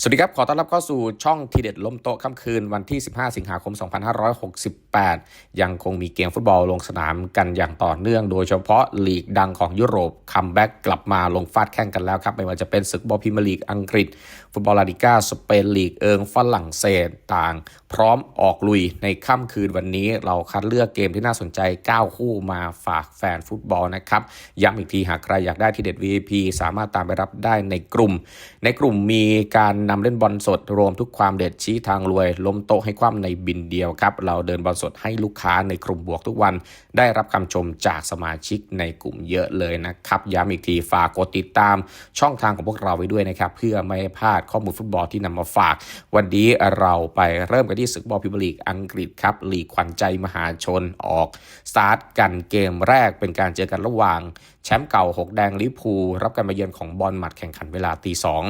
สวัสดีครับ ขอต้อนรับเข้าสู่ช่องทีเด็ดล้มโต๊ะค่ำคืนวันที่ 15 สิงหาคม 2568 ยังคงมีเกมฟุตบอลลงสนามกันอย่างต่อเนื่อง โดยเฉพาะลีกดังของยุโรปคัมแบ็กกลับมาลงฟาดแข่งกันแล้วครับ ไม่ว่าจะเป็นศึกบอลพรีเมียร์ลีกอังกฤษ ฟุตบอลลาลิก้า สเปนลีกเอิงฝรั่งเศสต่าง พร้อมออกลุยในค่ำคืนวันนี้เราคัดเลือกเกมที่น่าสนใจ 9 คู่มาฝากแฟนฟุตบอลนะครับย้ำอีกทีหากใครอยากได้ทีเด็ด VIP สามารถตามไปรับได้ในกลุ่ม ในกลุ่มมีการนำเล่นบอลสดรวมทุกความเด็ดชี้ทางรวย ล้มโต๊ะให้คว่ำในบินเดียวครับ เราเดินบอลสดให้ลูกค้าในกลุ่มบวกทุกวัน ได้รับคำชมจากสมาชิกในกลุ่มเยอะเลยนะครับ ย้ำอีกทีฝากกดติดตามช่องทางของพวกเราไว้ด้วยนะครับ เพื่อไม่ให้พลาดข้อมูลฟุตบอลที่นำมาฝาก วันนี้เราไปเริ่มกันที่ศึกบอลพรีเมียร์ลีกอังกฤษครับลีกขวัญใจมหาชนออกสตาร์ทกันเกมแรกเป็นการเจอกันระหว่าง ชมป์เก่า 6 แดงลิพูรับการมาเยือนของบอลหมัดแข่งขันเวลาตีสอง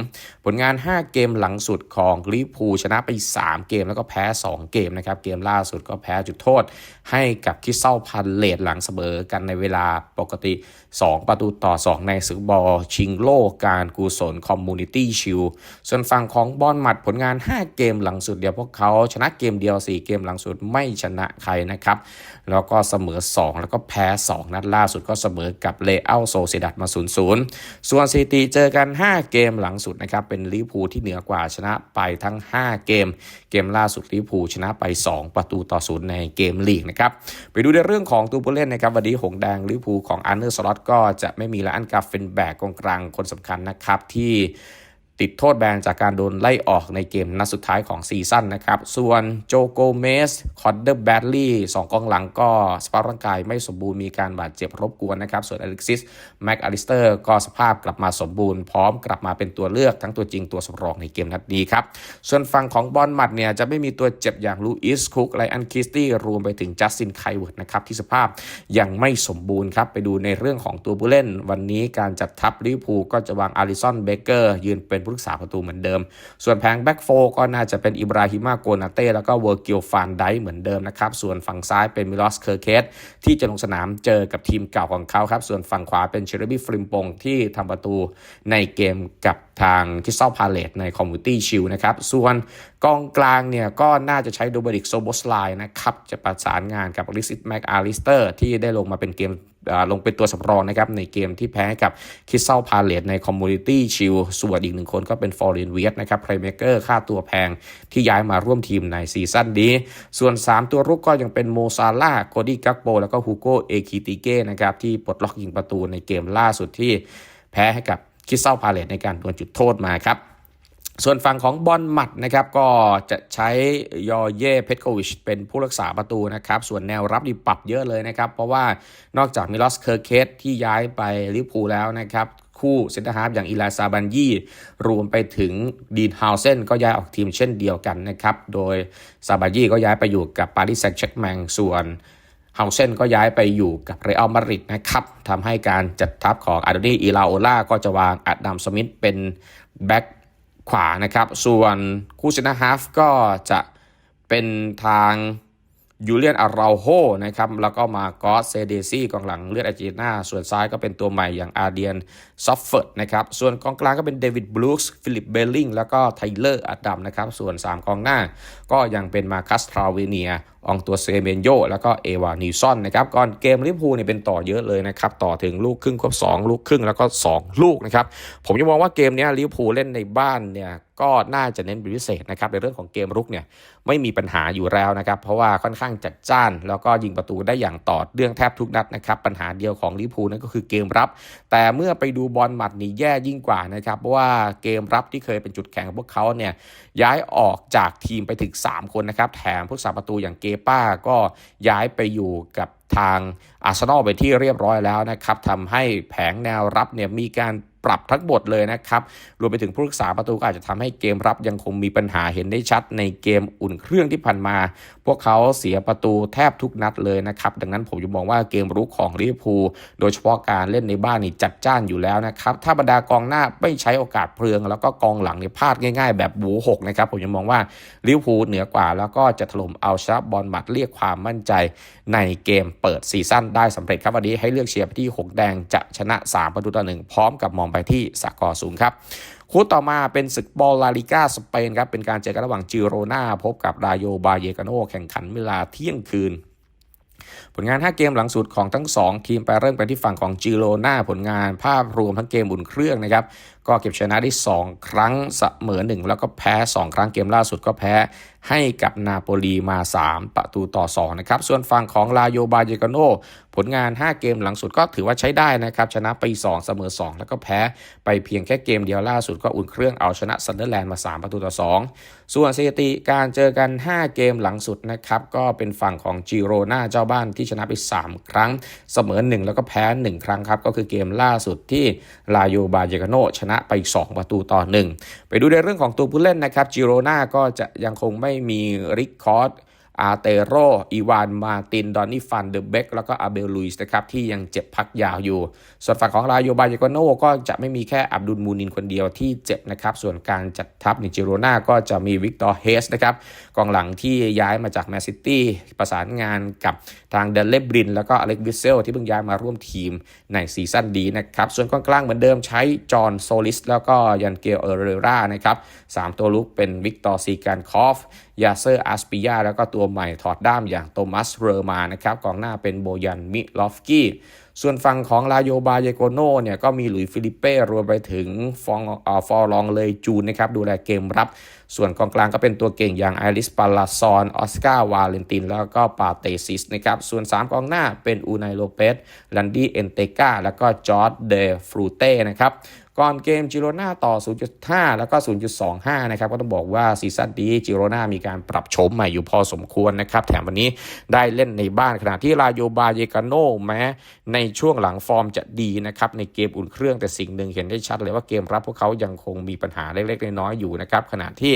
ผลงาน 5 เกมหลังสุดของลิพูชนะไป 3 เกมแล้วก็แพ้ 2 เกมนะครับ เกมล่าสุดก็แพ้จุดโทษ ให้กับคิสเซาพันเลดหลังเสมอกันในเวลาปกติ 2 ประตูต่อ 2 ในศึกบอลชิงโลกการกุศลคอมมูนิตี้ชิลส่วนฝั่งของบอลหมัดผลงาน 5 เกมหลังสุดเดียวพวกเขาชนะเกมเดียว 4 เกมหลังสุดไม่ชนะใครนะครับ แล้วก็เสมอ 2 แล้วก็แพ้ 2 นัดล่าสุดก็เสมอกับเลอัลโซเซดัดมา 0-0 ส่วนซิตีเจอกัน 5 เกมหลังสุดนะครับ เป็นลิพูที่เหนือกว่าชนะไปทั้ง 5 เกม เกมล่าสุดลิพูชนะไป 2 ประตูต่อ0ในเกมลีกนะครับ ไปดูในเรื่องของตัวผู้เล่นนะครับ วันนี้หงแดงลิพูของอันเดอร์สล็อตก็จะไม่มีละอันกาเฟนแบกกองกลางคนสำคัญนะครับที่ ติดโทษแบนจากการโดนไล่ออกในเกมนัดสุดท้ายของซีซั่นนะครับ ส่วนโจโกเมส คอดเดอร์แบดลี่สองกองหลังก็สภาพร่างกายไม่สมบูรณ์มีการบาดเจ็บรบกวนนะครับ ส่วนอเล็กซิส แม็กอลิสเตอร์ก็สภาพกลับมาสมบูรณ์ พร้อมกลับมาเป็นตัวเลือกทั้งตัวจริงตัวสำรองในเกมนัดนี้ครับ ส่วนฝั่งของบอลมัดเนี่ยจะไม่มีตัวเจ็บอย่างลูอิสคุกไลอันคิสตี้รวมไปถึงจัสตินไคเวิร์ดนะครับที่สภาพยังไม่สมบูรณ์ครับไปดูในเรื่องของตัวผู้เล่น วันนี้การจัดทัพลิเวอร์พูลก็จะวางอาริสันเบเกอร์ยืนเป็นผู้รักษาประตูเหมือนเดิม ส่วนแผงแบ็กโฟก็น่าจะเป็นอิบราฮิมาโกนาเต้แล้วก็เวอร์กิลฟานไดเหมือนเดิมนะครับ ส่วนฝั่งซ้ายเป็นมิลอสเคอร์เคสที่จะลงสนามเจอกับทีมเก่าของเขาครับ ส่วนฝั่งขวาเป็นเชอร์บี้ฟริมปงที่ทำประตูในเกมกับทางคิสซ l พาเลตในคอมมูนิตี้ชิลนะครับ ส่วนกองกลางเนี่ยก็น่าจะใช้โดบริกโซโบสไลนะครับ จะประสานงานกับลิซิตแม็กอาริสเตอร์ที่ได้ลงมาเป็นเกม ลงเป็นตัวสำรองนะครับในเกมที่แพ้กับคิสเซ l พาเลตในคอมมูนิตี้ชิลส่วนอีกหนึ่งคนก็เป็นฟอร์เรนเวียตนะครับเพลย์เมเกอร์ค่าตัวแพงที่ย้ายมาร่วมทีมในซีซั่นนี้ ส่วน 3 ตัวรุกก็ยังเป็นโมซาล่าโคดี้กักโป แล้วก็ฮูโกเอคิติเก้นะครับที่ปลดล็อกยิงประตูในเกมล่าสุดที่แพ้ให้กับคิสเซ l พาเลตในการดวลจุดโทษมาครับ ส่วนฝั่งของบอลหมัดนะครับก็จะใช้ยอเย่เพตโควิชเป็นผู้รักษาประตูนะครับ ส่วนแนวรับดีปรับเยอะเลยนะครับ เพราะว่านอกจากมิลอสเคอร์เคสที่ย้ายไปลิเวอร์พูลแล้วนะครับ คู่เซนเตอร์ฮาร์ฟอย่างอีลาซาบันยี่รวมไปถึงดีนฮาวเซนก็ย้ายออกทีมเช่นเดียวกันนะครับ โดยซาบันยี่ก็ย้ายไปอยู่กับปารีสแซงต์แชร์กแมงส่วนเฮาเซนก็ย้ายไปอยู่กับเรอัลมาดริดนะครับทำให้การจัดทัพของอาร์โดนีอีลาโอล่าก็จะวางอัดดัมสมิธเป็นแบ็ก ขวานะครับ ส่วนคู่ชนะฮาฟก็จะเป็นทางยูเลียนอาราโฮนะครับ แล้วก็มากอสเซเดซี่กองหลังเลือดอาร์เจนตินาส่วนซ้ายก็เป็นตัวใหม่อย่างอาเดียนซอฟเฟิร์ดนะครับ ส่วนกองกลางก็เป็นเดวิดบลูส์ฟิลิปเบลลิงแล้วก็ไทเลอร์อดัมนะครับ ส่วน 3 กองหน้าก็ยังเป็นมาคัสทราเวเนียอองตัวเซเมนโยแล้วก็เอวานิวซอนนะครับก่อนเกมลิเวอร์พูลเนี่ยเป็นต่อเยอะเลยนะครับต่อถึงลูกครึ่งครบ2ลูกครึ่งแล้วก็ 2 ลูกนะครับผมยังมองว่าเกมนี้ลิเวอร์พูลเล่นในบ้านเนี่ยก็น่าจะเน้นเป็นพิเศษนะครับในเรื่องของเกมรุกเนี่ยไม่มีปัญหาอยู่แล้วนะครับเพราะว่าค่อนข้างจัดจ้าน แล้วก็ยิงประตูได้อย่างต่อเนื่องแทบทุกนัดนะครับปัญหาเดียวของลิเวอร์พูลนั่นก็คือเกมรับ แต่เมื่อไปดูบอลหมัดนี่แย่ยิ่งกว่านะครับเพราะว่าเกมรับที่เคยเป็นจุดแข็งของพวกเขาเนี่ยย้ายออกจากทีมไปถึง 3 คนนะครับแถมผู้สาประตูอย่างเกป้าก็ย้ายไปอยู่กับ ทางอาร์เซนอลไปที่เรียบร้อยแล้วนะครับทำให้แผงแนวรับเนี่ยมีการปรับทั้งหมดเลยนะครับ รวมไปถึงผู้รักษาประตูก็อาจจะทำให้เกมรับยังคงมีปัญหาเห็นได้ชัดในเกมอุ่นเครื่องที่ผ่านมา พวกเขาเสียประตูแทบทุกนัดเลยนะครับ ดังนั้นผมจะมองว่าเกมรุกของลิเวอร์พูลโดยเฉพาะการเล่นในบ้านนี่จัดจ้านอยู่แล้วนะครับ ถ้าบรรดากองหน้าไม่ใช้โอกาสเพลิงแล้วก็กองหลังเนี่ยพลาดง่าย ๆ แบบบูหกนะครับ ผมจะมองว่าลิเวอร์พูลเหนือกว่า แล้วก็จะถล่มเอาชนะบอลหมัดเรียกความมั่นใจในเกมเปิดซีซั่นได้สำเร็จครับวันนี้ให้เลือกเชียร์ไปที่หงแดงจะชนะ 3 ประตูต่อหนึ่งพร้อมกับมองไปที่สกอร์สูงครับคู่ต่อมาเป็นศึกบอลลาลิก้าสเปนครับเป็นการเจอกันระหว่างจิโรนาพบกับรายโยบาเยกาโนแข่งขันเวลาเที่ยงคืนผลงาน 5 เกมหลังสุดของทั้ง 2 ทีมไปเริ่มกันที่ฝั่งของจิโรนาผลงานภาพรวมทั้งเกมบุ่นเครื่องนะครับ ก็เก็บชนะได้ 2 ครั้งเสมอ1แล้วก็แพ้ 2 ครั้งเกมล่าสุดก็แพ้ให้กับนาโปลีมา 3 ประตูต่อ 2 นะครับ ส่วนฝั่งของลาโยบาเยกาโนผลงาน 5 เกมหลังสุดก็ถือว่าใช้ได้นะครับ ชนะไป 2 เสมอ 2 แล้วก็แพ้ไปเพียงแค่เกมเดียวล่าสุดก็อุ่นเครื่องเอาชนะซันเดอร์แลนด์มา 3 ประตูต่อ 2 ส่วนสถิติการเจอกัน 5 เกมหลังสุดนะครับ ก็เป็นฝั่งของจิโรนาเจ้าบ้านที่ชนะไป 3 ครั้งเสมอ 1 แล้วก็แพ้ 1 ครั้งครับก็คือเกมล่าสุดที่ลาโยบาเยกาโนชนะไป 2 ประตูต่อ 1 ไปดูในเรื่องของตัวผู้เล่นนะครับจิโรนาก็จะยังคงไม่มีริคคอร์ด อาเตโร อีวาน มาติน ดอนนี่ ฟัน เดอะเบก แล้วก็อาเบลลุยส์นะครับ ที่ยังเจ็บพักยาวอยู่ ส่วนฝั่งของลาโยบายโกโนก็จะไม่มีแค่อับดุลมูนินคนเดียวที่เจ็บนะครับ ส่วนการจัดทัพในจิโรนาก็จะมีวิกตอร์เฮสนะครับ กองหลังที่ย้ายมาจากแมนซิตี้ ประสานงานกับทางเดลเลบริน แล้วก็อเล็กวิเซลที่เพิ่งย้ายมาร่วมทีมในซีซั่นดีนะครับ ส่วนกองกลางเหมือนเดิมใช้จอห์นโซลิสแล้วก็ยันเกลเอเรรานะครับสามตัวลุกเป็นวิกตอร์ซีการคอฟ ยาเซอร์อาสปิยาแล้วก็ตัวใหม่ถอดด้ามอย่างโตมัสเรอร์มานะครับกองหน้าเป็นโบยันมิลอฟกี้ส่วนฝั่งของลาโยบาเยโกโนเนี่ยก็มีหลุยฟิลิเป้รวมไปถึงฟองอฟอลองเลยจูนนะครับดูแลเกมรับ ส่วนกองกลางก็เป็นตัวเก่งอย่างไอริสปาลาซอนออสการ์วาเลนติน แล้วก็ปาเตซิสนะครับส่วน 3กองหน้าเป็นอูไนโลเปสลันดี้เอนเตกาแล้วก็จอร์ดเดฟรูเต้นะครับ ก่อนเกมจิโรนาต่อ 0.5 แล้วก็ 0.25 นะครับ ก็ต้องบอกว่าซีซั่นนี้จิโรนามีการปรับโฉมใหม่อยู่พอสมควรนะครับ แถมวันนี้ได้เล่นในบ้านขณะที่ลาโยบาเยกาโนแม้ในช่วงหลังฟอร์มจะดีนะครับ ในเกมอุ่นเครื่องแต่สิ่งหนึ่งเห็นได้ชัดเลยว่าเกมรับพวกเขายังคงมีปัญหาเล็กๆน้อยๆอยู่นะครับขณะที่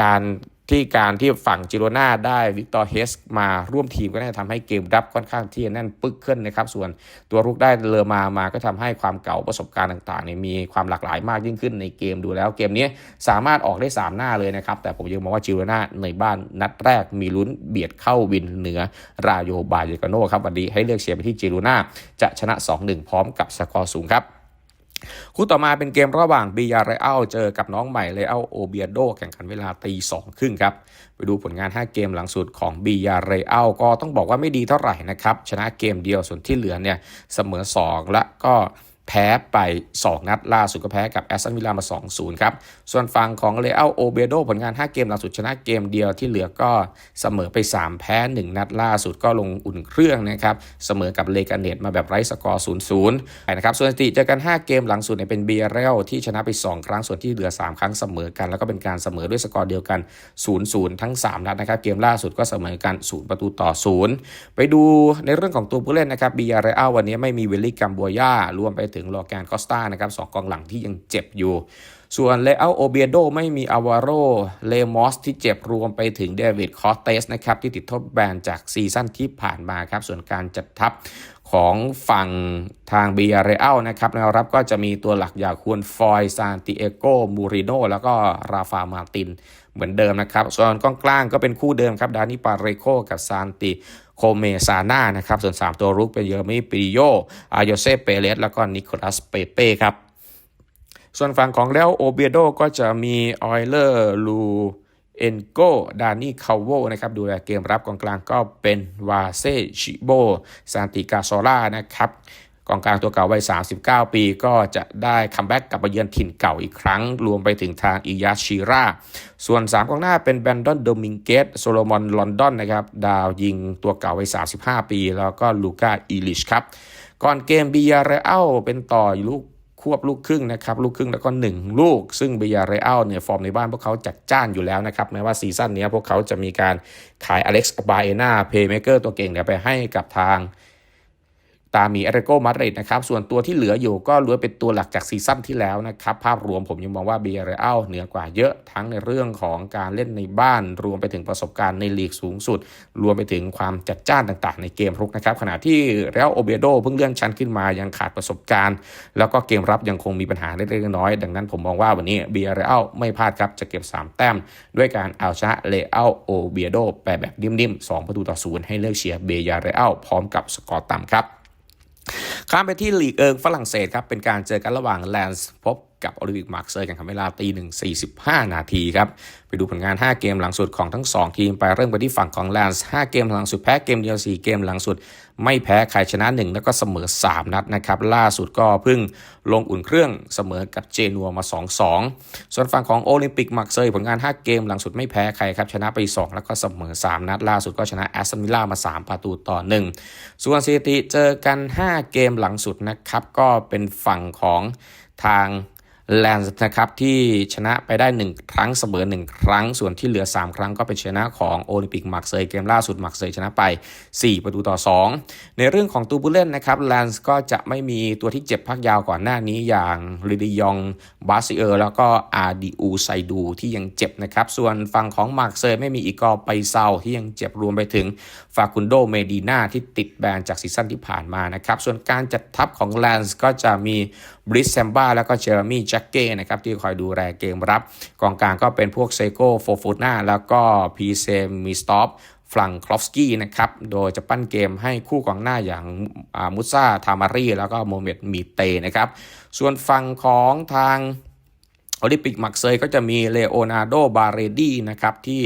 การที่การที่ฝั่งจิโรนาได้วิกตอร์เฮสมาร่วมทีมก็ได้ทำให้เกมรับค่อนข้างที่แน่นปึกขึ้นนะครับ ส่วนตัวรุกได้เลอมามาก็ทำให้ความเก่าประสบการณ์ต่างๆเนี่ยมีความหลากหลายมากยิ่งขึ้นในเกมดูแล้ว เกมนี้สามารถออกได้ 3 หน้าเลยนะครับ แต่ผมยังมองว่าจิโรนาในบ้านนัดแรกมีลุ้นเบียดเข้าวินเหนือราโยบายเยกาโนครับวันนี้ให้เลือกเชียร์ไปที่จิโรนาจะชนะ 2-1 พร้อมกับสกอร์สูงครับ คู่ต่อมาเป็นเกมระหว่างบียาเรอัลเจอกับน้องใหม่เลอัลโอเบียโดแข่งขันเวลาตีสองครึ่งครับ ไปดูผลงาน 5 เกมหลังสุดของบียาเรอัลก็ต้องบอกว่าไม่ดีเท่าไหร่นะครับ ชนะเกมเดียวส่วนที่เหลือเนี่ยเสมอ 2 และก็ แพ้ไป 2 นัดล่าสุดก็แพ้กับแอสตันวิลล่ามา 2-0 ครับ ส่วนฝั่งของเลอัลโอเบโดผลงาน 5 เกมล่าสุดชนะเกมเดียวที่เหลือก็เสมอไป 3 แพ้ 1 นัดล่าสุดก็ลงอุ่นเครื่องนะครับ เสมอกับเลกาเนตมาแบบไร้สกอร์ 0-0 นะครับ ส่วนสถิติเจอกัน 5 เกมหลังสุดเนี่ยเป็นเบียเรลที่ชนะไป 2 ครั้งส่วนที่เหลือ 3 ครั้งเสมอกัน แล้วก็เป็นการเสมอด้วยสกอร์เดียวกัน 0-0 ทั้ง 3 นัดนะครับเกมล่าสุดก็เสมอกัน 0 ประตูต่อ 0 ไปดูในเรื่องของตัวผู้เล่นนะครับเบียเรลวันนี้ไม่มีเวลลี่กัมบัวย่ารวมไปถึงลอแกนคอสตานะครับสองกองหลังที่ยังเจ็บอยู่ ส่วนเลอโอเบียโดไม่มีอาวาโรเลมอสที่เจ็บรวมไปถึงเดวิดคอสเตสนะครับที่ติดทดแบนจากซีซั่นที่ผ่านมาครับส่วนการจัดทัพของฝั่งทางเบียเรอัลนะครับแนวรับก็จะมีตัวหลักอย่างควรฟอยซานติเอโกมูริโนแล้วก็ราฟามาตินเหมือนเดิมนะครับ ส่วนกองกลางก็เป็นคู่เดิมครับ ดานิปาเรโคกับซานติ โคเมซาน่านะครับ ส่วน 3 ตัวรุกเป็นเยอร์มีปิโยอายเซเปเรสแล้วก็นิโคลัสเปเป้ครับ ส่วนฝั่งของแล้วโอเบียโดก็จะมีออยเลอร์ลูเอนโกดานี่คาโวนะครับ ดูแลเกมรับกองกลางก็เป็นวาเซชิโบซานติกาโซล่านะครับ กองกลางตัวเก่าวัย 39 ปีก็จะได้คัมแบ็กกลับมาเยือนถิ่นเก่าอีกครั้ง รวมไปถึงทางอิยาชิรา ส่วน 3กองหน้าเป็นแบนดอนโดมิงเกสโซโลมอนลอนดอนนะครับ ดาวยิงตัวเก่าวัย 35 ปี แล้วก็ลูก้าอีลิชครับ ก่อนเกมบียาเรอัลเป็นต่อลูกควบลูกครึ่งนะครับ ลูกครึ่งแล้วก็ 1 ลูก ซึ่งเบียร์เรอัลเนี่ย ฟอร์มในบ้านพวกเขาจัดจ้านอยู่แล้วนะครับ แม้ว่าซีซั่นนี้พวกเขาจะมีการขายอเล็กซ์บาเอนาเพย์เมเกอร์ตัวเก่งเนี่ยไปให้กับทาง ตามีเอเรโกมาดริดนะครับ ส่วนตัวที่เหลืออยู่ก็ล้วนเป็นตัวหลักจากซีซั่นที่แล้วนะครับ ภาพรวมผมยังมองว่าเบียร์เรอัลเหนือกว่าเยอะทั้งในเรื่องของการเล่นในบ้าน รวมไปถึงประสบการณ์ในลีกสูงสุด รวมไปถึงความจัดจ้านต่างๆ ในเกมรุกนะครับ ขณะที่เรอัลโอเบโดเพิ่งเลื่อนชั้นขึ้นมายังขาดประสบการณ์ แล้วก็เกมรับยังคงมีปัญหาเล็กๆน้อยๆดังนั้นผมมองว่าวันนี้เบียร์เรอัลไม่พลาดครับจะเก็บ 3 แต้ม ด้วยการเอาชนะเลอัลโอเบียโดไปแบบนิ่มๆ2ประตูต่อศูนย์ให้เลือกเชียร์เบียร์เรอัลพร้อมกับสกอร์ต่ำครับ ข้ามไปที่ลีกเอิงฝรั่งเศสครับเป็นการเจอกันระหว่างแลนส์พบกับโอลิมปิกมาร์เซย์กันครับเวลาตีหนึ่งสี่สิบห้านาทีครับ ไปดูผลงาน 5 เกมหลังสุดของทั้ง 2 ทีมไปเริ่มไปที่ฝั่งของแลนส์5เกมหลังสุดแพ้เกมเดียว 4 เกมหลังสุด ไม่แพ้ใครชนะ 1 แล้วก็เสมอ 3 นัดนะครับ ล่าสุดก็เพิ่งลงอุ่นเครื่องเสมอกับเจนัวมา 2-2 ส่วนฝั่งของโอลิมปิกมาร์เซย์ผลงาน 5 เกมหลังสุดไม่แพ้ใครครับ ชนะไป 2 แล้วก็เสมอ 3 นัด ล่าสุดก็ชนะแอสตันวิลล่ามา 3 ประตูต่อ 1 ส่วนสถิติเจอกัน 5 เกมหลังสุดนะครับก็เป็นฝั่งของทาง แลนส์นะครับที่ชนะไปได้ 1 ครั้งเสมอ 1 ครั้ง ส่วนที่เหลือ 3 ครั้งก็เป็นชนะของโอลิมปิกมาร์เซย์เกมล่าสุดมาร์เซย์ชนะไป 4 ประตูต่อ 2 ในเรื่องของตัวผู้เล่นนะครับแลนส์ก็จะไม่มีตัวที่เจ็บพักยาวก่อนหน้านี้อย่างลิดิยองบาซิเออร์แล้วก็อาร์ดิอูไซดูที่ยังเจ็บนะครับ ส่วนฝั่งของมาร์เซย์ไม่มีอีกอไปเซาที่ยังเจ็บรวมไปถึงฟาคุนโดเมดีนาที่ติดแบนจากซีซั่นที่ผ่านมานะครับส่วนการจัดทัพของแลนส์ก็จะมีบริสแซมบ้าแล้วก็เจอร์มี่แจ็คเก้นะครับที่คอยดูแลเกมรับ กองกลางก็เป็นพวกเซโก้โฟฟูนาแล้วก็พีเซมิสต็อปฟลังคลอฟสกี้นะครับ โดยจะปั้นเกมให้คู่กองหน้าอย่างมุซ่า ทามารีแล้วก็โมเมดมีเตนะครับ ส่วนฝั่งของทาง โอลิมปิกมักเซยก็จะมีเลโอนาร์โด บาเรดีนะครับที่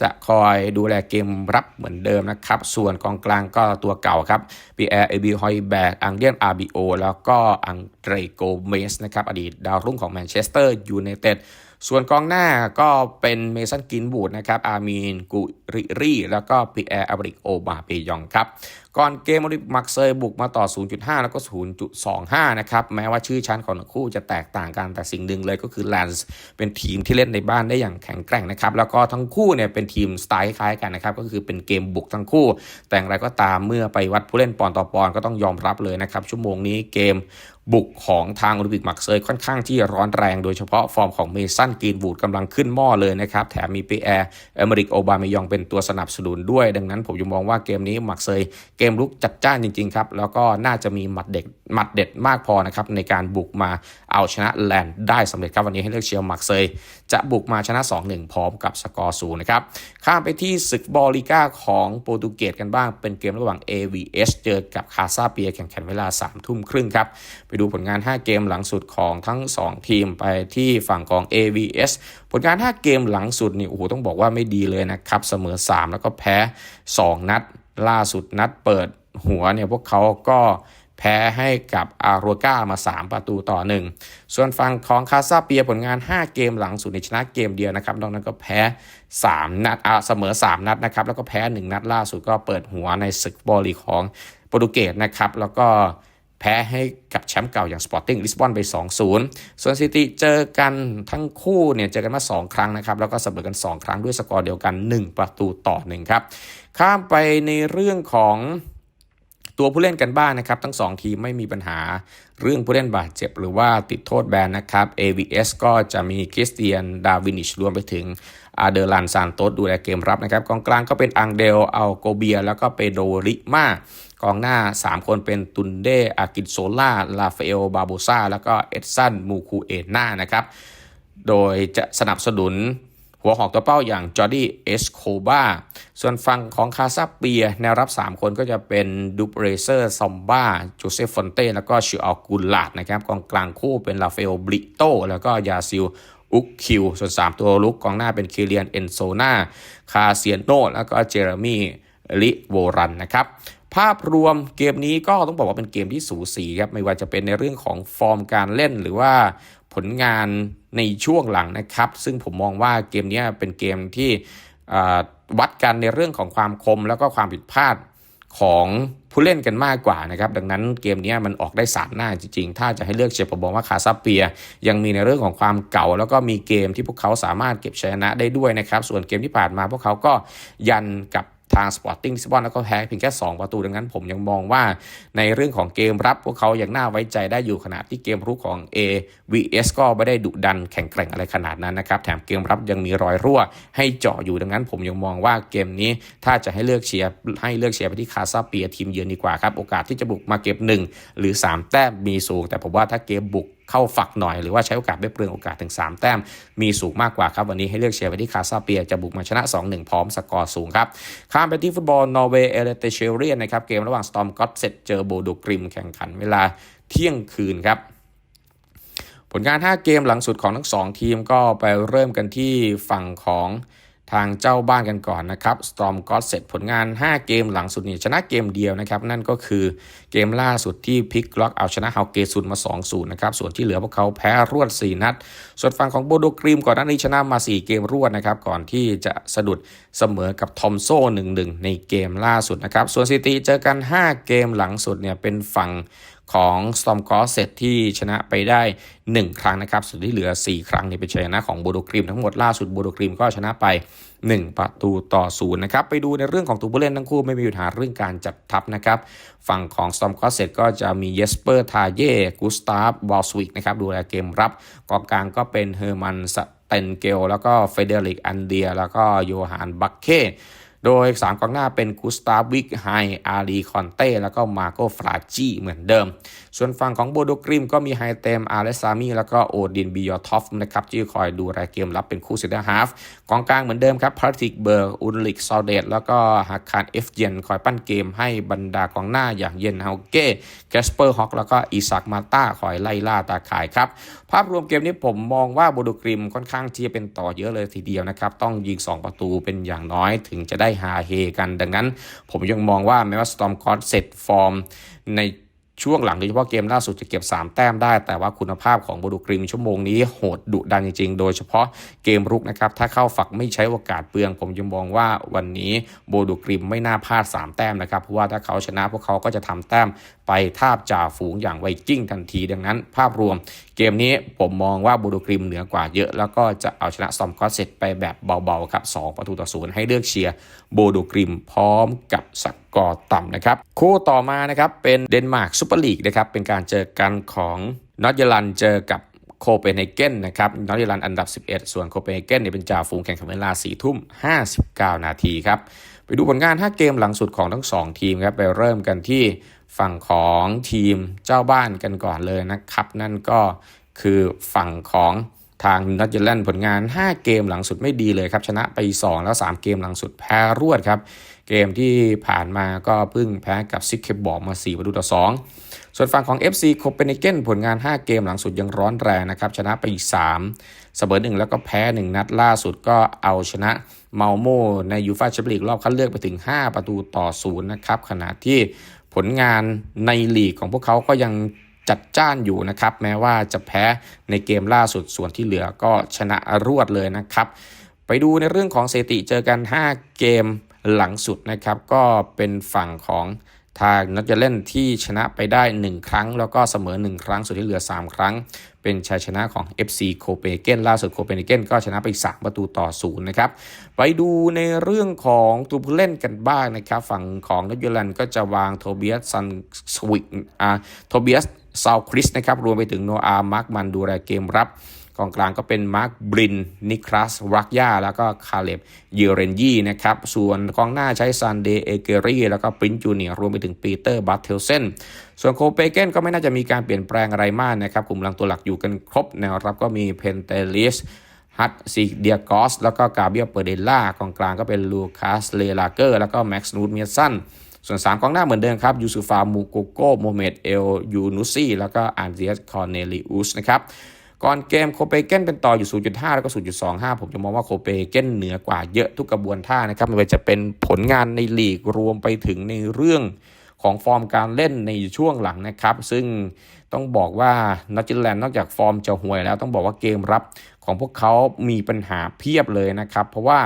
จะคอยดูแลเกมรับเหมือนเดิมนะครับ ส่วนกองกลางก็ตัวเก่าครับปีแอร์เอบีฮอยแบกอังเดียนอาร์บีโอแล้วก็อังเดรโกเมสนะครับอดีตดาวรุ่งของแมนเชสเตอร์ยูไนเต็ดส่วนกองหน้าก็เป็นเมสันกินบูดนะครับ อามีนกุริรีแล้วก็ปีแอร์อบริกโอบาเปยองครับ ก่อนเกมโอลิมปิกมักเซยบุกมาต่อ 0.5 แล้วก็ 0.25 นะครับ แม้ว่าชื่อชั้นของทั้งคู่จะแตกต่างกันแต่สิ่งหนึ่งเลยก็คือแลนส์เป็นทีมที่เล่นในบ้านได้อย่างแข็งแกร่งนะครับ แล้วก็ทั้งคู่เนี่ยเป็นทีมสไตล์คล้ายกันนะครับ ก็คือเป็นเกมบุกทั้งคู่ แต่อย่างไรก็ตามเมื่อไปวัดผู้เล่นปอนต่อปอนก็ต้องยอมรับเลยนะครับ ชั่วโมงนี้เกมบุกของทางโอลิมปิกมักเซยค่อนข้างที่ร้อนแรงโดยเฉพาะฟอร์มของเมสันกรีนวูดกำลังขึ้นหม้อเลยนะครับ แถมมีปีแอร์อเมริกโอบามยองเป็นตัวสนับสนุนด้วย ดังนั้นผมยังมองว่าเกมนี้มักเซยเกมลุกจัดจ้านจริงๆครับ แล้วก็น่าจะมีหมัดเด็กหมัดเด็ดมากพอนะครับในการบุกมาเอาชนะแลนด์ได้สำเร็จครับวันนี้ให้เลือกเชียร์มักเซยจะบุกมาชนะ 2-1 พร้อมกับสกอร์ศูนย์นะครับ ข้ามไปที่ศึกบอลลิก้าของโปรตุเกสกันบ้างเป็นเกมระหว่าง AVS เจอกับคาซาเปียแข่งขันเวลา3ทุ่มครึ่งครับ ไปดูผลงาน 5 เกมหลังสุดของทั้ง 2 ทีมไปที่ฝั่งของ AVS ผลงาน 5 เกมหลังสุดนี่โอ้โหต้องบอกว่าไม่ดีเลยนะครับ เสมอ 3 แล้วก็แพ้ 2 นัด ล่าสุดนัดเปิดหัวเนี่ยพวกเขาก็แพ้ให้กับอารัวก้ามา 3 ประตูต่อ 1 ส่วนฝั่งของคาซาเปียผลงาน 5 เกมหลังสุดในชนะเกมเดียวนะครับนอกนั้นก็แพ้ 3 นัดเสมอ 3 นัดนะครับ แล้วก็แพ้ 1 นัดล่าสุดก็เปิดหัวในศึกบอลลีของโปรตุเกสนะครับ แล้วก็ แพ้ให้กับแชมป์เก่าอย่างสปอร์ติ้งลิสบอนไป 2-0 ส่วนซิตี้เจอกันทั้งคู่เนี่ยเจอกันมา 2 ครั้งนะครับ แล้วก็เสมอกัน 2 ครั้งด้วยสกอร์เดียวกัน 1 ประตูต่อ 1 ครับ ข้ามไปในเรื่องของตัวผู้เล่นกันบ้างนนะครับ ทั้ง 2 ทีมไม่มีปัญหาเรื่องผู้เล่นบาดเจ็บหรือว่าติดโทษแบนนะครับ AVS ก็จะมีคริสเตียนดาวินิชรวมไปถึงอาเดลันซานโตสดูแลเกมรับนะครับกองกลางก็เป็นอังเดลอัลโกเบีย แล้วก็เปโดริมา กองหน้า 3 คนเป็นตุนเดอากิโซล่าลาเฟเอลบาโบซาแล้วก็เอ็ดซันมูคูเอนานะครับ โดยจะสนับสนุนหัวหอกตัวเป้าอย่างจอร์ดี้เอสโคบาส่วนฝั่งของคาซาเปียแนวรับ 3 คนก็จะเป็นดูเบรเซอร์ซอมบ้าโจเซฟฟอนเต้แล้วก็ชิอัลกุลลาดนะครับกองกลางคู่เป็นลาเฟลบริโตแล้วก็ยาซิลอุกคิว ส่วน 3 ตัวลุกกองหน้าเป็นคิเลียนเอนโซนาคาเซียโนแล้วก็เจเรมีลิโวรันนะครับ ภาพรวมเกมนี้ก็ต้องบอกว่าเป็นเกมที่สูสีครับไม่ว่าจะเป็นในเรื่องของฟอร์มการเล่นหรือว่าผลงานในช่วงหลังนะครับ ซึ่งผมมองว่าเกมนี้เป็นเกมที่วัดกันในเรื่องของความคมแล้วก็ความผิดพลาดของผู้เล่นกันมากกว่านะครับ ดังนั้นเกมนี้มันออกได้สามหน้าจริงๆ ถ้าจะให้เลือกเชียร์ผมบอกว่าคาซาเปีย ยังมีในเรื่องของความเก่า แล้วก็มีเกมที่พวกเขาสามารถเก็บชนะได้ด้วยนะครับ ส่วนเกมที่ผ่านมาพวกเขาก็ยันกับ ทางสปอร์ติ้งลิสบอนแล้วก็แพ้เพียงแค่ 2 ประตูดังนั้นผมยังมองว่าในเรื่องของเกมรับพวกเขายังน่าไว้ใจได้อยู่ขณะที่เกมรุกของ AVS ก็ไม่ได้ดุดันแข็งแกร่งอะไรขนาดนั้นนะครับแถมเกมรับยังมีรอยรั่ว ให้เจาะอยู่ดังนั้น ผมยังมองว่าเกมนี้ถ้าจะให้เลือกเชียร์ให้เลือกเชียร์ไปที่คาซาเปียทีมเยือนดีกว่าครับโอกาสที่จะบุกมาเก็บ1หรือ 3 แต้มมีสูง แต่ผมว่าถ้าเกมบุก เข้าฝักหน่อย หรือว่าใช้โอกาสไม่เปลืองโอกาสถึง 3 แต้ม มีสูงมากกว่าครับ วันนี้ให้เลือกเชียร์ไปที่คาซาเปียจะบุกมาชนะ 2-1 พร้อมสกอร์สูงครับ ข้ามไปที่ฟุตบอลนอร์เวย์เอเลเตเชเรียนนะครับเกมระหว่างสตอมก็ตเซตเจอโบโดกริมแข่งขันเวลาเที่ยงคืนครับผผลงาน 5 เกมหลังสุดของทั้ง 2 ทีมก็ไปเริ่มกันที่ฝั่งของ ทางเจ้าบ้านกันก่อนนะครับ Storm g o d เสร็จผลงาน 5 เกมหลังสุดนี่ชนะเกมเดียวนะครับ นั่นก็คือเกมล่าสุดที่พิกล็อกเอาชนะเฮาเกซุนมา 2-0 นะครับ ส่วนที่เหลือพวกเขาแพ้รวด 4 นัด ส่วนฝั่งของโบโดกรีมก่อนหน้านี้ชนะมา 4 เกมรวดนะครับ ก่อนที่จะสะดุดเสมอกับทอมโซ่ 1-1 ในเกมล่าสุดนะครับ ส่วนซิตี้เจอกัน 5 เกมหลังสุดเนี่ยเป็นฝั่ง ของ Storm g o d เซตที่ชนะไปได้ 1 ครั้งนะครับ ส่วนที่เหลือ 4 ครั้งนี่เป็นชนะของโบโดกรีมทั้งหมดล่าสุดโบโดกรีมก็ชนะไป 1 ประตูต่อศูนย์นะครับไปดูในเรื่องของตัวผู้เล่นทั้งคู่ไม่มีปัญหาเรื่องการจัดทัพนะครับฝั่งของ Storm g o d เซตก็จะมีเยสเปอร์ทาเย่กุสตาฟวอลสวิกนะครับดูแลเกมรับกองกลางก็เป็นเฮอร์มันสเตนเกลแล้วก็เฟเดริกอันเดีย แล้วก็โยฮานบักเก้ โดย 3กองหน้าเป็นกุสตาฟวิกไฮอารีคอนเต้แล้วก็มาโกฟราจีเหมือนเดิม ส่วนฝั่งของโบโดกริมก็มีไฮเตมอาเลซามีแล้วก็โอดินบิยอทอฟนะครับที่คอยดูแลเกมรับเป็นคู่เซนเตอร์ฮาฟกองกลางเหมือนเดิมครับพาร์ติกเบอร์อุนลิกซาเดตแล้วก็ฮักคารเอฟเยนคอยปั้นเกมให้บรรดากองหน้าอย่างเยนเฮาเก้แกสเปอร์ฮอกแล้วก็อิซักมาต้าคอยไล่ล่าตาข่ายครับภาพรวมเกมนี้ผมมองว่าโบโดกริมค่อนข้างที่จะเป็นต่อเยอะเลยทีเดียวนะครับต้องยิง 2 ประตูเป็นอย่างน้อยถึงจะได้ฮาเฮกันดังนั้น ผมยังมองว่าแม้ว่าสตอมกอ d เสร็จฟอร์มใน ช่วงหลังโดยเฉพาะเกมล่าสุดจะเก็บ 3 แต้มได้ แต่ว่าคุณภาพของบูดูกริมชั่วโมงนี้โหดดุดันจริงๆ โดยเฉพาะเกมรุกนะครับ ถ้าเข้าฝักไม่ใช้โอกาสเปลือง ผมยังมองว่าวันนี้โบดูกริมไม่น่าพลาด 3 แต้มนะครับ เพราะว่าถ้าเขาชนะพวกเขาก็จะทำแต้มไปทาบจ่าฝูงอย่างไวกิ้งทันทีดังนั้น ภาพรวมเกมนี้ผมมองว่าบูดูกริมเหนือกว่าเยอะ แล้วก็จะเอาชนะซอมกอสเซตไปแบบเบาๆครับ2ประตูต่อศูนย์ให้เลือกเชียร์โบดูกริมพร้อมกับสกอร์ต่ำนะครับ คู่ต่อมานะครับเป็นเดนมาร์กซูเปอร์ลีกนะครับเป็นการเจอกันของนอตเยลันเจอกับโคเปนเฮเกนนะครับนอตเยลันอันดับ 11 ส่วนโคเปนเฮเกนเนี่ยเป็นจ่าฝูงแข่งขันเวลา4ทุ่ม 59 นาทีครับ ไปดูผลงาน 5 เกมหลังสุดของทั้ง 2 ทีมครับ ไปเริ่มกันที่ ฝั่งของทีมเจ้าบ้านกันก่อนเลยนะครับ นั่นก็คือฝั่งของทางนัตเยลแลนด์ผลงาน 5 เกมหลังสุดไม่ดีเลยครับ ชนะไป 2 แล้ว 3 เกมหลังสุดแพ้รวดครับ เกมที่ผ่านมาก็เพิ่งแพ้กับซิกเคบอร์มา 4 ประตูต่อ 2 ส่วนฝั่งของ FC โคเปนเฮเกนผลงาน 5 เกมหลังสุดยังร้อนแรงนะครับ ชนะไปอีก 3 เสมอ1แล้วก็แพ้ 1 นัดล่าสุดก็เอาชนะเมาโมในยูฟาแชมเปี้ยนลีกรอบคัดเลือกไปถึง 5 ประตูต่อ 0 นะครับ ขณะที่ ผลงานในลีกของพวกเขาก็ยังจัดจ้านอยู่นะครับ แม้ว่าจะแพ้ในเกมล่าสุดส่วนที่เหลือก็ชนะรวดเลยนะครับ ไปดูในเรื่องของสถิติเจอกัน 5 เกมหลังสุดนะครับ ก็เป็นฝั่งของ ทางนัดจะเล่นที่ชนะไปได้ 1 ครั้ง แล้วก็เสมอ 1 ครั้ง ส่วนที่เหลือ 3 ครั้ง เป็นชัยชนะของ FC โคเปนเกนล่าสุดโคเปนเกนก็ชนะไป 3 ประตูต่อศูนย์นะครับ ไปดูในเรื่องของตัวผู้เล่นกันบ้างนะครับ ฝั่งของนัดเยอรมันก็จะวางโทเบียสซันสวิกอ่าโทเบียสซาวคริสนะครับ รวมไปถึงโนอาร์มาร์กมันดูแลเกมรับ กองกลางก็เป็นมาร์คบริน นิคลัสรักย่าแล้วก็คาเลบเยเรนยี่นะครับ ส่วนกองหน้าใช้ซันเดเอเกอรี่แล้วก็ปรินจูเนียรวมไปถึงปีเตอร์บัตเทลเซนส่วนโคเปเกนก็ไม่น่าจะมีการเปลี่ยนแปลงอะไรมากนะครับกลุ่มหลังตัวหลักอยู่กันครบแนวรับก็มีเพนเตลิสฮัตซีเดียกอส แล้วก็กาเบียเปเดล่ากองกลางก็เป็นลูคัสเลลาเกอร์แล้วก็แม็กซ์นูดเมียสันส่วน 3กองหน้าเหมือนเดิมครับยูสุฟามูโกโกโมเมดเอลยูนุซี่แล้วก็อันเดียสคอร์เนลิอุสนะครับ ก่อนเกมโคเปเกนเป็นต่ออยู่ 0.5 แล้วก็ 0.25 ผมจะมองว่าโคเปเกนเหนือกว่าเยอะทุกกระบวนท่านะครับไม่ว่าจะเป็นผลงานในลีกรวมไปถึงในเรื่องของฟอร์มการเล่นในช่วงหลังนะครับ ซึ่งต้องบอกว่านอจิแลนด์นอกจากฟอร์มจะห่วยแล้วต้องบอกว่าเกมรับของพวกเขามีปัญหาเพียบเลยนะครับ เพราะว่า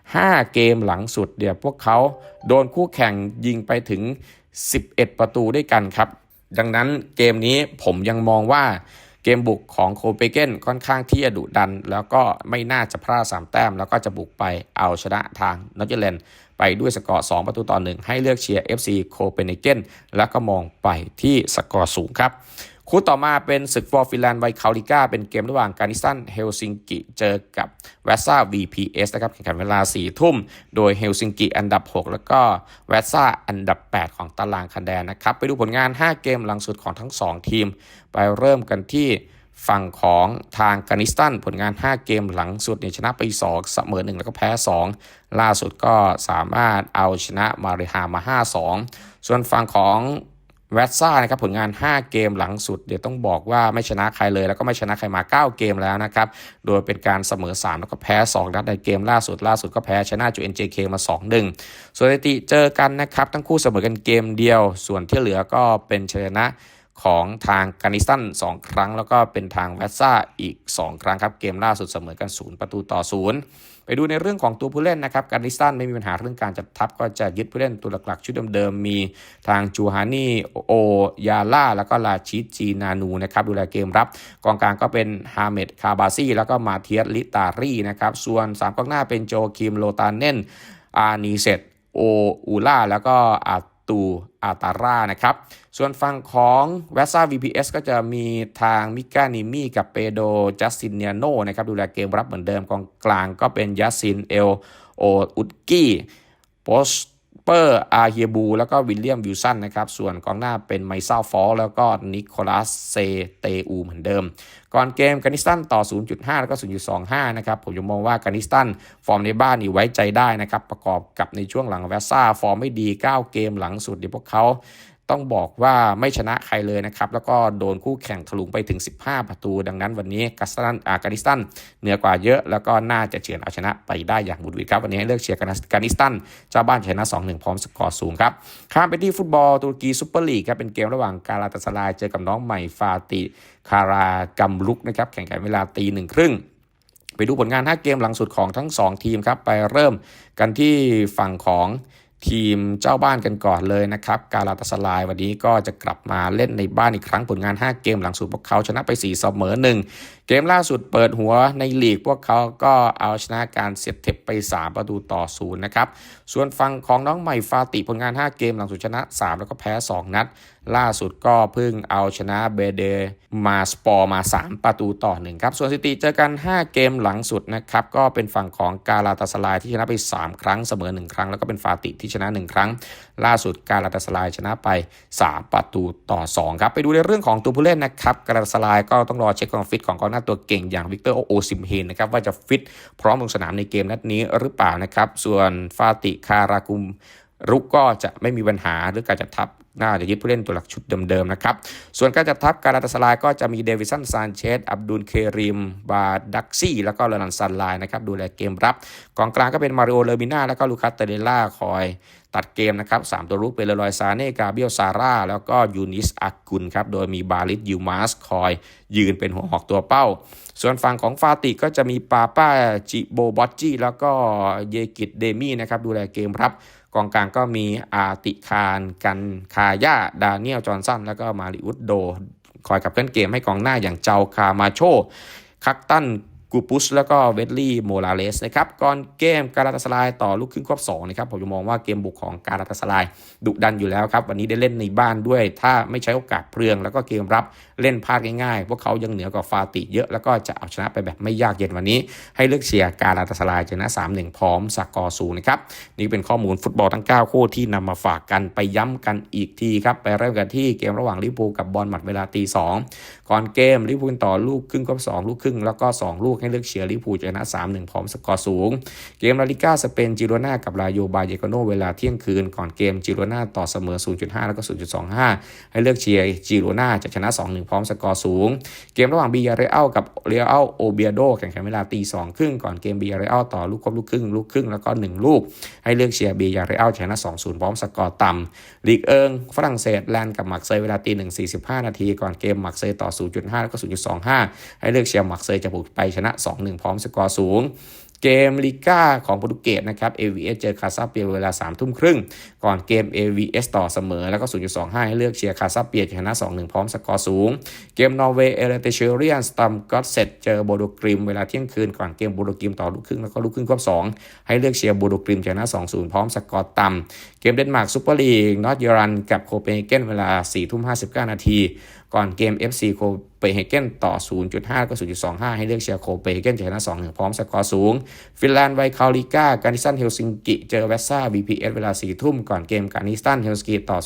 5 เกมหลังสุดเดี๋ยวพวกเขาโดนคู่แข่งยิงไปถึง 11 ประตูด้วยกันครับ ดังนั้นเกมนี้ผมยังมองว่า เกมบุกของโคเปเกนค่อนข้างที่จะดุดัน แล้วก็ไม่น่าจะพลาดสามแต้ม แล้วก็จะบุกไปเอาชนะทางนอตเจแลนด์ไปด้วยสกอร์ 2 ประตูต่อหนึ่งให้เลือกเชียร์ FC โคเปนเกนแล้วก็มองไปที่สกอร์สูงครับ คู่ต่อมาเป็นศึกฟอร์ฟิแลนด์ไวคาลิก้าเป็นเกมระหว่างการิสันเฮลซิงกิเจอกับเวสซ่า VPS นะครับแข่งขันเวลา 4 ทุ่ม โดยเฮลซิงกิอันดับ 6 แล้วก็เวสซ่าอันดับ 8 ของตารางคะแนนนะครับ ไปดูผลงาน 5 เกมหลังสุดของทั้ง 2 ทีม ไปเริ่มกันที่ฝั่งของทางกานิสตันผลงาน 5 เกมหลังสุดเนี่ยชนะไป 2 เสมอ 1 แล้วก็แพ้ 2 ล่าสุดก็สามารถเอาชนะมาริฮามา 5-2 ส่วนฝั่งของ แวตซ่านะครับผลงาน 5 เกมหลังสุด เดี๋ยวต้องบอกว่าไม่ชนะใครเลย แล้วก็ไม่ชนะใครมา 9 เกมแล้วนะครับ โดยเป็นการเสมอ 3 แล้วก็แพ้ 2 นัดในเกมล่าสุดล่าสุดก็แพ้ชนะจู NJK มา 2-1 ส่วนสถิติเจอกันนะครับ ทั้งคู่เสมอกันเกมเดียว ส่วนที่เหลือก็เป็นชนะของทางกานิสตัน2 ครั้ง แล้วก็เป็นทางแวตซ่าอีก 2 ครั้งครับเกมล่าสุดเสมอกัน 0 ประตูต่อ 0 ไปดูในเรื่องของตัวผู้เล่นนะครับการิสตันไม่มีปัญหาเรื่องการจัดทัพก็จะยึดผู้เล่นตัวหลักๆ ชุดเดิมๆมีทางจูฮานี่โอยาล่าแล้วก็ลาชิจีนานูนะครับดูแลเกมรับ กองกลางก็เป็นฮาเมดคาบาซี่แล้วก็มาเทียสลิตารีนะครับส่วน 3กองหน้าเป็นโจคิมโลตานเนนอานีเซตโออูล่าแล้วก็อา ตูอาตาร่านะครับ ส่วนฝั่งของเวซ่า VPS ก็จะมีทางมิก้านิมี่กับเปโดจัสซินเนียโนนะครับดูแลเกมรับเหมือนเดิมกองกลางก็เป็นยัสซินเอลโออุดกี้โปส เปอร์อาเฮียบู แล้วก็วิลเลียมวิลสันนะครับ ส่วนกองหน้าเป็นไมซ่าฟอลแล้วก็นิโคลัสเซเตอูเหมือนเดิม ก่อนเกมกานิสตันต่อ 0.5 แล้วก็ 0.25 นะครับ ผมจะมองว่ากานิสตัน ฟอร์มในบ้านนี่ไว้ใจได้นะครับ ประกอบกับในช่วงหลังแวซ่าฟอร์มไม่ดี 9 เกมหลังสุดเดี๋ยวพวกเขา ต้องบอกว่าไม่ชนะใครเลยนะครับ แล้วก็โดนคู่แข่งถลุงไปถึง 15 ประตู ดังนั้นวันนี้กัสตันอากานิสตันเหนือกว่าเยอะ แล้วก็น่าจะเฉือนเอาชนะไปได้อย่างบุดวิดครับ วันนี้ให้เลือกเชียร์กานิสตันเจ้าบ้านชนะ 2-1 พร้อมสกอร์สูงครับข้ามไปที่ฟุตบอลตุรกีซุปเปอร์ลีกครับเป็นเกมระหว่างกาลาตาสลายเจอกับน้องใหม่ฟาติคารากัมลุกนะครับแข่งขันเวลาตีหนึ่งครึ่งไปดูผลงาน 5 เกมหลังสุดของทั้ง 2 ทีมครับ ไปเริ่มกันที่ฝั่งของ ทีมเจ้าบ้านกันก่อนเลยนะครับ กาลาตาสลายวันนี้ก็จะกลับมาเล่นในบ้านอีกครั้งผลงาน 5 เกมหลังสุดพวกเขาชนะไป 4 เสมอ1 กมล่าสุดเปิดหัวในลีกพวกเขาก็เอาชนะการเสียเทปไป 3 ประตูต่อศูนย์นะครับ ส่วนฝั่งของน้องใหม่ฟาติผลงาน 5 เกมหลังสุดชนะ 3 แล้วก็แพ้ 2 นัด ล่าสุดก็เพิ่งเอาชนะเบเดมาสปอร์มา 3 ประตูต่อ 1 ครับ ส่วนสถิติเจอกัน 5 เกมหลังสุดนะครับ ก็เป็นฝั่งของกาลาตาสลายที่ชนะไป 3 ครั้งเสมอ 1 ครั้ง แล้วก็เป็นฟาติที่ชนะ 1 ครั้ง ล่าสุดกาลาตาสลายชนะไป 3 ประตูต่อ2ครับไปดูในเรื่องของตัวผู้เล่นนะครับกาลาตาสลายก็ต้องรอเช็คความฟิตของกองหน้าตัวเก่งอย่างวิกเตอร์โอซิมเฮนนะครับว่าจะฟิตพร้อมลงสนามในเกมนัดนี้หรือเปล่านะครับ ส่วนฟาติคารากุมรุกก็จะไม่มีปัญหาหรือการจัดทัพ น่าจะยึดผู้เล่นตัวหลักชุดเดิมๆนะครับ ส่วนการจัดทัพการาตาสลายก็จะมีเดวิสันซานเชส อับดุลเคริม บาดักซี่ แล้วก็เลนันซันไลน์นะครับดูแลเกมรับ กองกลางก็เป็นมาริโอ เลมิน่า แล้วก็ลูคัสเตเดล่าคอยตัดเกมนะครับสามตัวรุกเป็นเลรอยซาเน่ กาเบียลซาร่า แล้วก็ยูนิสอากุลครับ โดยมีบาลิสยูมาสคอยยืนเป็นหัวหอกตัวเป้า ส่วนฝั่งของฟาติก็จะมีปาป้าจิโบบอตจีแล้วก็เยกิตเดมี่นะครับดูแลเกมรับ กองกลางก็มีอาติคารกันคาย่าดาเนียลจอห์นสันแล้วก็มาริอุดโด คอยกับเคลื่อนเกมให้กองหน้าอย่างเจ้าคามาโชคักตัน กูปุสแล้วก็เวดลี่โมราเลสนะครับก่อนเกมการาตาสลายต่อลูกครึ่งควบ2นะครับผมจะมองว่าเกมบุกของการาตาสลายดุดันอยู่แล้วครับวันนี้ได้เล่นในบ้านด้วย ถ้าไม่ใช้โอกาสเปลือง แล้วก็เกมรับเล่นพลาดง่ายๆ พวกเขายังเหนือกว่าฟาติเยอะแล้วก็จะเอาชนะไปแบบไม่ยากเย็นวันนี้ ให้เลือกเชียร์การาตาสลายชนะ 3-1 พร้อมสกอร์สูนะครับนี่เป็นข้อมูลฟุตบอลทั้ง 9 คู่ที่นำมาฝากกันไปย้ำกันอีกทีครับไปเริ่มกันที่เกมระหว่างลิเวอร์พูลกับบอลหมัดเวลาตีสอง ก่อนเกมลิเวอร์พูลต่อลูกครึ่งควบ2ลูกครึ่ง แล้วก็ 2 ลูกให้เลือกเชียร์ลิเวอร์พูลชนะ 3-1 พร้อมสกอร์สูง เกมลาลิก้าสเปนจิโรนากับลาโยบาเยโกโนเวลาเที่ยงคืน ก่อนเกมจิโรนาต่อเสมอ 0.5 แล้วก็ 0.25 ให้เลือกเชียร์จิโรนาจะชนะ 2-1 พร้อมสกอร์สูง เกมระหว่างบียาเรอัลกับเรอัลโอเบียโดแข่งขันเวลาตี2ครึ่งก่อนเกมบียาเรอัลต่อลูกครบลูกครึ่งลูกครึ่งแล้วก็ 1 ลูก ให้เลือกเชียร์บียาเรอัลชนะ 2-0 พร้อมสกอร์ต่ำลีกเอิงฝรั่งเศสแลนด์กับมักเซยเวลาตี1 45 นาทีก่อนเกมมักเซยต่อ0.5 แล้วก็ 0.25 ให้เลือกเชียร์มักเซยจะบุกไปชนะ 2-1 พร้อมสกอร์สูงเกมลิก้าของโปรตุเกสนะครับ AVS เจอคาซาเปียเวลา3ทุ่มครึ่ง ก่อนเกม AVS ต่อเสมอ แล้วก็ 0.25 ให้เลือกเชียร์คาซาเปียชนะ 2-1 พร้อมสกอร์สูง เกมนอร์เวย์เอเลเตเชเรียนสตัมก็เซตเจอโบโดกริมเวลาเที่ยงคืน ก่อนเกมโบโดกริมต่อลูกครึ่ง แล้วก็ลูกครึ่งควบ2 ให้เลือกเชียร์โบโดกริมชนะ 2-0 พร้อมสกอร์ต่ำ เกมเดนมาร์กซูเปอร์ลีกนอตเยอรันกับโคเปนเฮเกนเวลา4ทุ่ม59 นาที ก่อนเกม FC โค เปเฮเกนต่อ 0.5 ก็ 0.25 ให้เลือกเชียร์โคเปเฮเกนชนะ2-1พร้อมสกอร์สูง ฟินแลนด์ไวคาลิก้าการิสันเฮลซิงกิ เจอเวสซ่า BPS เวลา 4 ทุ่มก่อนเกมการิสันเฮลซิงกิต่อ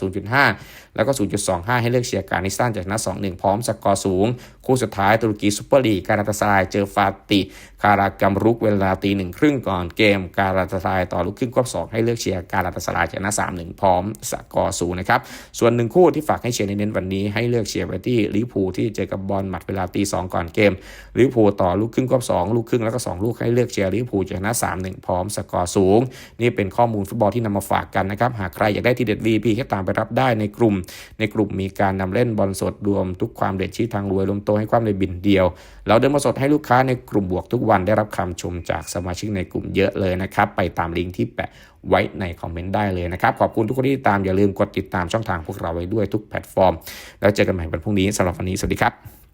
0.5 แล้วก็ 0.25 ให้เลือกเชียร์การิสันชนะ2-1พร้อมสกอร์สูง คู่สุดท้ายตุรกีซูเปอร์ลีกการาตาซายเจอฟาติ คารากัมรุกเวลาตีหนึ่งครึ่งก่อนเกมการาตาซายต่อลูกครึ่งควบสองให้เลือกเชียร์การาตาซายชนะสามหนึ่งพร้อมสกอร์ศูนย์นะครับส่วนหนึ่งคู่ที่ฝากให้เชียร์เน้นๆวันนี้ให้เลือกเชียร์ไปที่ลิพูที่เจอกับบอลหมัดเวลาตีสองก่อนเกมลิเวอร์พูลต่อลูกครึ่งควบสองลูกครึ่งแล้วก็สองลูกให้เลือกเชียร์ลิเวอร์พูลชนะสามหนึ่งพร้อมสกอร์สูง นี่เป็นข้อมูลฟุตบอลที่นำมาฝากกันนะครับ หากใครอยากได้ทีเด็ด VP แค่ตามไปรับได้ในกลุ่ม ในกลุ่มมีการนำเล่นบอลสดรวมทุกความเด็ดชี้ทางรวยรวมโตวให้ความในบินเดียว เราเดินมาสดให้ลูกค้าในกลุ่มบวกทุกวันได้รับคำชมจากสมาชิกในกลุ่มเยอะเลยนะครับ ไปตามลิงก์ที่แปะไว้ในคอมเมนต์ได้เลยนะครับ ขอบคุณทุกคนที่ติดตามอย่าลืมกดติดตามช่องทางพวกเราไว้ด้วยทุกแพลตฟอร์ม แล้วเจอกันใหม่วันพรุ่งนี้สำหรับวันนี้สวัสดีครับ